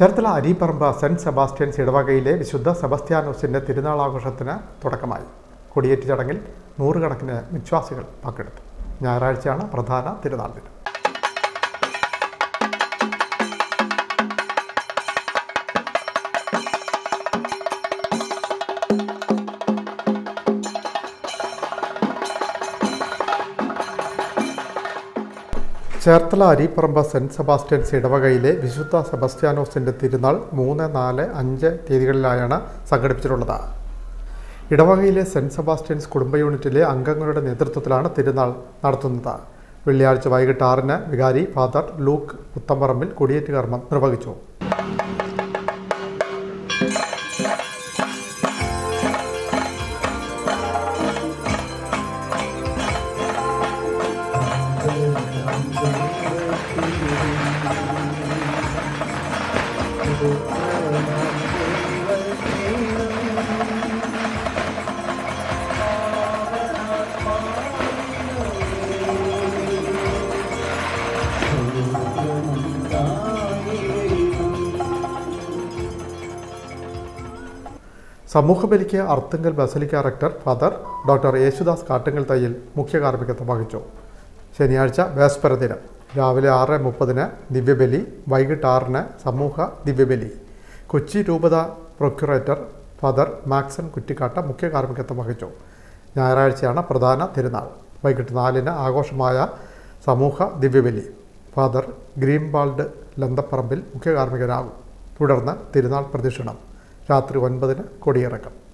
Cherthala Areeparambu saint Sebastian's ഇടവകയിലെ വിശുദ്ധ സെബാസ്റ്റ്യാനോസിന്റെ തിരുനാൾ ആഘോഷത്തിന് തുടക്കമായി. കൊടിയേറ്റ് ചടങ്ങിൽ നൂറുകണക്കിന് വിശ്വാസികൾ പങ്കെടുത്തു. ഞായറാഴ്ചയാണ് പ്രധാന തിരുനാൾ ദിനം. ചേർത്തല അരീപ്പറമ്പ് സെന്റ് സെബാസ്റ്റ്യൻസ് ഇടവകയിലെ വിശുദ്ധ സെബാസ്റ്റ്യാനോസിന്റെ തിരുനാൾ മൂന്ന് നാല് അഞ്ച് തീയതികളിലായാണ് സംഘടിപ്പിച്ചിട്ടുള്ളത്. ഇടവകയിലെ സെന്റ് സെബാസ്റ്റ്യൻസ് കുടുംബ യൂണിറ്റിലെ അംഗങ്ങളുടെ നേതൃത്വത്തിലാണ് തിരുനാൾ നടത്തുന്നത്. വെള്ളിയാഴ്ച വൈകിട്ട് ആറിന് വികാരി ഫാദർ ലൂക്ക് പുത്തമ്പറമ്പിൽ കൊടിയേറ്റ് കർമ്മം നിർവഹിച്ചു. സമൂഹബലിക്ക് Arthunkal basilica rector father doctor Yesudas Kattunkal Thayyil മുഖ്യ കാർമ്മികത്വം വഹിച്ചു. ശനിയാഴ്ച വേസ്പര ദിനം. രാവിലെ ആറ് മുപ്പതിന് ദിവ്യബലി വൈകിട്ട് ആറിന് സമൂഹ ദിവ്യബലി. കൊച്ചി രൂപത പ്രൊക്യുറേറ്റർ ഫാദർ മാക്സൺ കുറ്റിക്കാട്ട മുഖ്യ കാർമ്മികത്വം വഹിച്ചു. ഞായറാഴ്ചയാണ് പ്രധാന തിരുനാൾ. വൈകിട്ട് നാലിന് ആഘോഷമായ സമൂഹ ദിവ്യബലി. ഫാദർ ഗ്രീംബാൾഡ് ലന്തപ്പറമ്പിൽ മുഖ്യ കാർമ്മികനാകും. തുടർന്ന് തിരുനാൾ പ്രദക്ഷിണം രാത്രി ഒൻപതിന് കൊടിയിറക്കം.